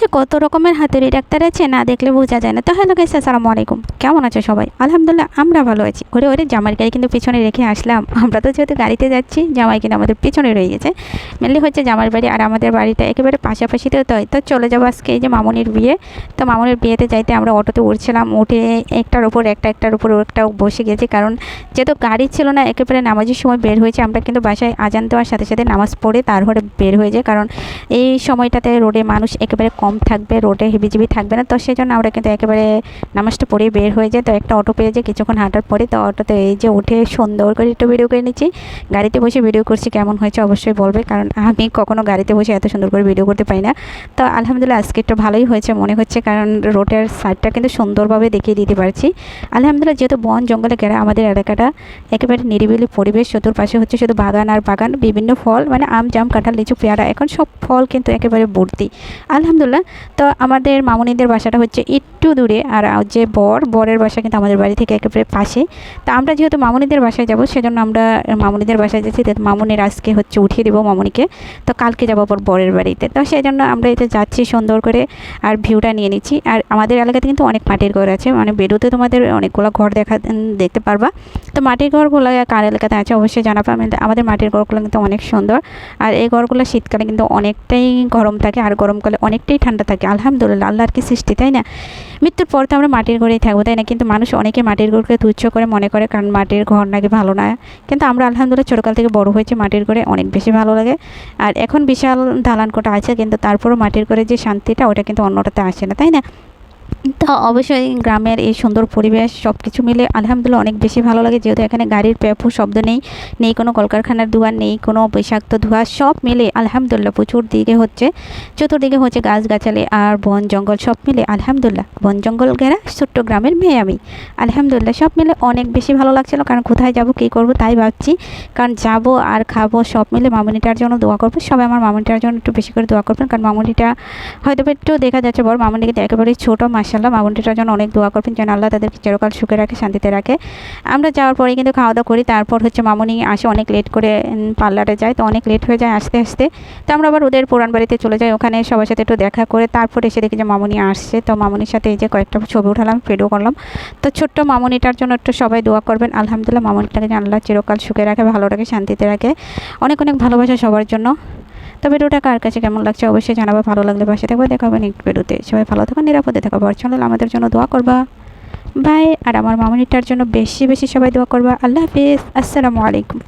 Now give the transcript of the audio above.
যে কত রকমের হাতুড়ি ডাক্তার আছে না দেখলে বোঝা যায় না। তো হ্যালো গাইস আসসালামু আলাইকুম। কেমন আছো সবাই? আলহামদুলিল্লাহ, আমরা ভালো আছি। ওরে ওরে জামাই গাড়ি কিন্তু পিছনে রেখে আসলাম। আমরা তো যেহেতু গাড়িতে যাচ্ছি, জামাই কিন্তু আমাদের পিছনে রয়ে গেছে। মেনলি হচ্ছে জামার বাড়ি আর আমাদের বাড়িটা একেবারে পাশাপাশিতে তো তো চলে যাব আজকে এই যে মামনির বিয়ে। তো মামনির বিয়েতে যাইতে আমরা অটোতে উঠছিলাম, উঠে একটার উপর একটা, একটার উপর একটা বসে গেছি। কারণ যেহেতু গাড়ি ছিল না, একেবারে নামাজের সময় বের হয়েছে, আমরা কিন্তু বাসায় আজান দেওয়ার সাথে সাথে নামাজ পড়ে তারপরে বের হয়ে যায় কারণ এই সময়টাতে রোডে মানুষ একেবারে কম থাকবে রোডে হিবিজিবি থাকবে না। তো সেই জন্য আমরা কিন্তু একেবারে নামাজটা পড়ে বের হয়ে যায় তো একটা অটো পেয়ে যায় কিছুক্ষণ হাঁটার পরে তো অটোতে এই যে উঠে সুন্দর করে একটু ভিডিও করে নিচ্ছি। গাড়িতে বসে ভিডিও করছি, কেমন হয়েছে অবশ্যই বলবে। কারণ আমি কখনও গাড়িতে বসে এত সুন্দর করে ভিডিও করতে পারি না। তো আলহামদুলিল্লাহ আজকে একটু ভালোই হয়েছে মনে হচ্ছে, কারণ রোডের সাইডটা কিন্তু সুন্দরভাবে দেখিয়ে দিতে পারছি। আলহামদুলিল্লাহ যেহেতু বন, জঙ্গলে ঘেরা আমাদের এলাকাটা, একেবারে নিরিবিলি পরিবেশ, চতুর্পাশে হচ্ছে শুধু বাগান আর বাগান, বিভিন্ন ফল মানে আম, জাম, কাঁঠাল, লিচু, পেয়ারা, এখন সব ফল কিন্তু একেবারে ভর্তি। আলহামদুলিল্লাহ তো আমাদের মামুনিদের বাসাটা হচ্ছে একটু দূরে, আর যে বর, বরের বাসা কিন্তু আমাদের বাড়ি থেকে একেবারে পাশে। তো আমরা যেহেতু মামুনিদের বাসায় যাব, সেজন্য আমরা মামুনিদের বাসায় যাচ্ছি। তো মামুনির আজকে হচ্ছে উঠিয়ে দেবো মামুনিকে। তো কালকে যাব পর বরের বাড়িতে। তো সেই জন্য আমরা এতে যাচ্ছি সুন্দর করে, আর ভিউটা নিয়ে নিচ্ছি। আর আমাদের এলাকাতে কিন্তু অনেক মাটির ঘর আছে। মানে বেরোতে তোমাদের অনেকগুলো ঘর দেখা দেখতে পারবা। তো মাটির ঘরগুলো কার এলাকাতে আছে অবশ্যই জানাব। আমাদের মাটির ঘরগুলো কিন্তু অনেক সুন্দর। আর এই ঘরগুলো শীতকালে কিন্তু অনেকটাই গরম থাকে। আর গরমকালে অনেকটাই ঠান্ডা থাকে। আলহামদুলিল্লাহ, আল্লাহর কি সৃষ্টি, তাই না? মৃত্যুর পর তো আমরা মাটির ঘরেই থাকব, তাই না? কিন্তু মানুষ অনেকে মাটির ঘরকে তুচ্ছ করে মনে করে, কারণ মাটির ঘর নাকি ভালো না। কিন্তু আমরা আলহামদুলিল্লাহ ছোটোকাল থেকে বড় হয়েছে, মাটির ঘরে অনেক বেশি ভালো লাগে। আর এখন বিশাল দালান কোটা আছে, কিন্তু তারপরও মাটির ঘরে যে শান্তিটা, ওটা কিন্তু অন্যটাতে আসে না, তাই না? তো অবশ্যই গ্রামের এই সুন্দর পরিবেশ সব কিছু মিলে আলহামদুলিল্লাহ অনেক বেশি ভালো লাগে। যেহেতু এখানে গাড়ির পেপু শব্দ নেই নেই কোনো কলকারখানার ধোঁয়া নেই কোনো বিষাক্ত ধোঁয়া, সব মিলে আলহামদুলিল্লাহ প্রচুর দিকে হচ্ছে। চতুর্দিকে হচ্ছে গাছগাছালি আর বন জঙ্গল সব মিলে আলহামদুলিল্লাহ। বন জঙ্গল ঘেরা ছোট্ট গ্রামের মেয়ে আমি। আলহামদুলিল্লাহ সব মিলে অনেক বেশি ভালো লাগছিল। কারণ কোথায় যাব, কী করব তাই ভাবছি। কারণ যাব আর খাব সব মিলে মামুনিটার জন্য দোয়া করব। সবাই আমার মামুনিটার জন্য একটু বেশি করে দোয়া করবেন। কারণ মামুনিটা হয়তো একটু দেখা যাচ্ছে, বড় মামুনি কিন্তু একেবারেই ছোটো মাসাল্লাহ মামুনিটার জন্য অনেক দোয়া করবেন যেন আল্লাহ তাদেরকে চিরকাল সুখে রাখে, শান্তিতে রাখে। আমরা যাওয়ার পরে কিন্তু খাওয়া দাওয়া করি, তারপর হচ্ছে মামুনি আসে, অনেক লেট করে পার্লারে যায়, তো অনেক লেট হয়ে যায় আসতে আসতে। তো আমরা আবার ওদের পুরান বাড়িতে চলে যাই, ওখানে সবার সাথে একটু দেখা করে, তারপর এসে দেখি যে মামুনি আসছে। তো মামুনির সাথে এই যে কয়েকটা ছবি উঠালাম ভিডিও করলাম। তো ছোট্ট মামুনিটার জন্য একটু সবাই দোয়া করবেন, আলহামদুলিল্লাহ, মামুনিটাকে আল্লাহ চিরকাল সুখে রাখে, ভালো রাখে, শান্তিতে রাখে। অনেক অনেক ভালোবাসা সবার জন্য। তো ভিডিওটা কার কাছে কেমন লাগছে অবশ্যই জানাব, ভালো লাগলে পাশে থাকবে, দেখা হবে নেক্সট ভিডিওতে। সবাই ভালো থাকো, নিরাপদে থাকো চ্যানেল আমাদের জন্য দোয়া করবা। বাই আর আমার মামনিটার জন্য বেশি বেশি সবাই দোয়া করবা। আল্লাহ হাফিজ, আসসালামু আলাইকুম।